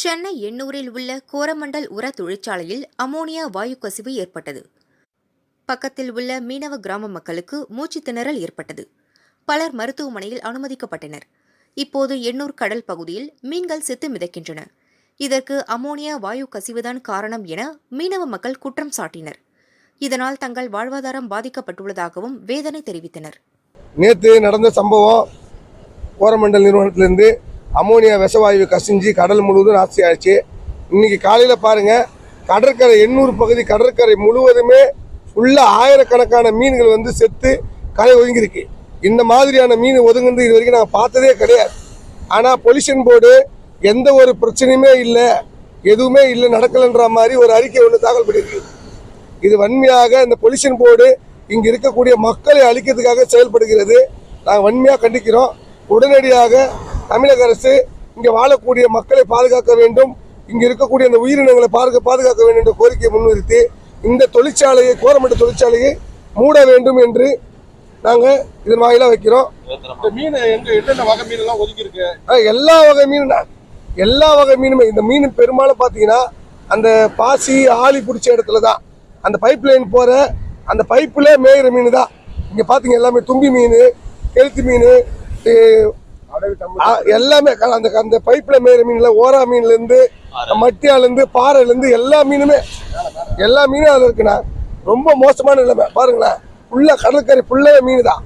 சென்னை எண்ணூரில் உள்ள கோரமண்டல் உர தொழிற்சாலையில் அமோனியா வாயு கசிவு ஏற்பட்டது. பக்கத்தில் உள்ள மீனவ கிராம மக்களுக்கு மூச்சுத் திணறல் ஏற்பட்டது. பலர் மருத்துவமனையில் அனுமதிக்கப்பட்டனர். இப்போது எண்ணூர் கடல் பகுதியில் மீன்கள் செத்து மிதக்கின்றன. இதற்கு அமோனியா வாயு கசிவுதான் காரணம் என மீனவ மக்கள் குற்றம் சாட்டினர். இதனால் தங்கள் வாழ்வாதாரம் பாதிக்கப்பட்டுள்ளதாகவும் வேதனை தெரிவித்தனர். நேற்று நடந்த சம்பவம் கோரமண்டல் நிறுவனத்திலிருந்து அமோனியா விஷவாயு கசிஞ்சு கடல் முழுவதும் நாஸ்தி ஆயிடுச்சு. இன்னைக்கு காலையில் பாருங்க கடற்கரை எண்ணூறு பகுதி கடற்கரை முழுவதுமே ஃபுல்லாக ஆயிரக்கணக்கான மீன்கள் வந்து செத்து கரை ஒதுங்கியிருக்கு. இந்த மாதிரியான மீன் ஒதுங்குறது இது வரைக்கும் நாங்கள் பார்த்ததே கிடையாது. ஆனால் பொல்யூஷன் போர்டு எந்த ஒரு பிரச்சனையுமே இல்லை எதுவுமே இல்லை நடக்கலைன்ற மாதிரி ஒரு அறிக்கை ஒன்று தாக்கல் பண்ணியிருக்கு. இது வன்மையாக இந்த பொல்யூஷன் போர்டு இங்கே இருக்கக்கூடிய மக்களை அழிக்கிறதுக்காக செயல்படுகிறது. நாங்கள் வன்மையாக கண்டிக்கிறோம். உடனடியாக தமிழக அரசு இங்கே வாழக்கூடிய மக்களை பாதுகாக்க வேண்டும். இங்கே இருக்கக்கூடிய அந்த உயிரினங்களை பாதுகா பாதுகாக்க வேண்டும் என்ற கோரிக்கையை முன்னிறுத்தி இந்த தொழிற்சாலையை கோரமட்ட தொழிற்சாலையை மூட வேண்டும் என்று நாங்கள் இதன் வாயிலாக வைக்கிறோம். மீன் எங்க என்னென்ன வகை மீன் எல்லாம் ஒதுக்கி இருக்கு எல்லா வகை மீனும். எல்லா வகை மீனுமே இந்த மீன் பெரும்பாலும் பார்த்தீங்கன்னா அந்த பாசி ஆளி பிடிச்ச இடத்துல தான். அந்த பைப் லைன் போகிற அந்த பைப்பில் மேயிற மீன் தான் இங்கே பார்த்தீங்க எல்லாமே தும்பி மீன் கெளுத்தி மீன் எல்லாமே அந்த அந்த பைப்பில் மேயிற மீனில் ஓரா மீன்லேருந்து மட்டியாலேருந்து பாறையிலேருந்து எல்லா மீனுமே எல்லா மீனும் அதில் இருக்குண்ணா. ரொம்ப மோசமான நிலைமை. பாருங்களேன். ஃபுல்லாக கடற்கரை ஃபுல்லாக மீன் தான்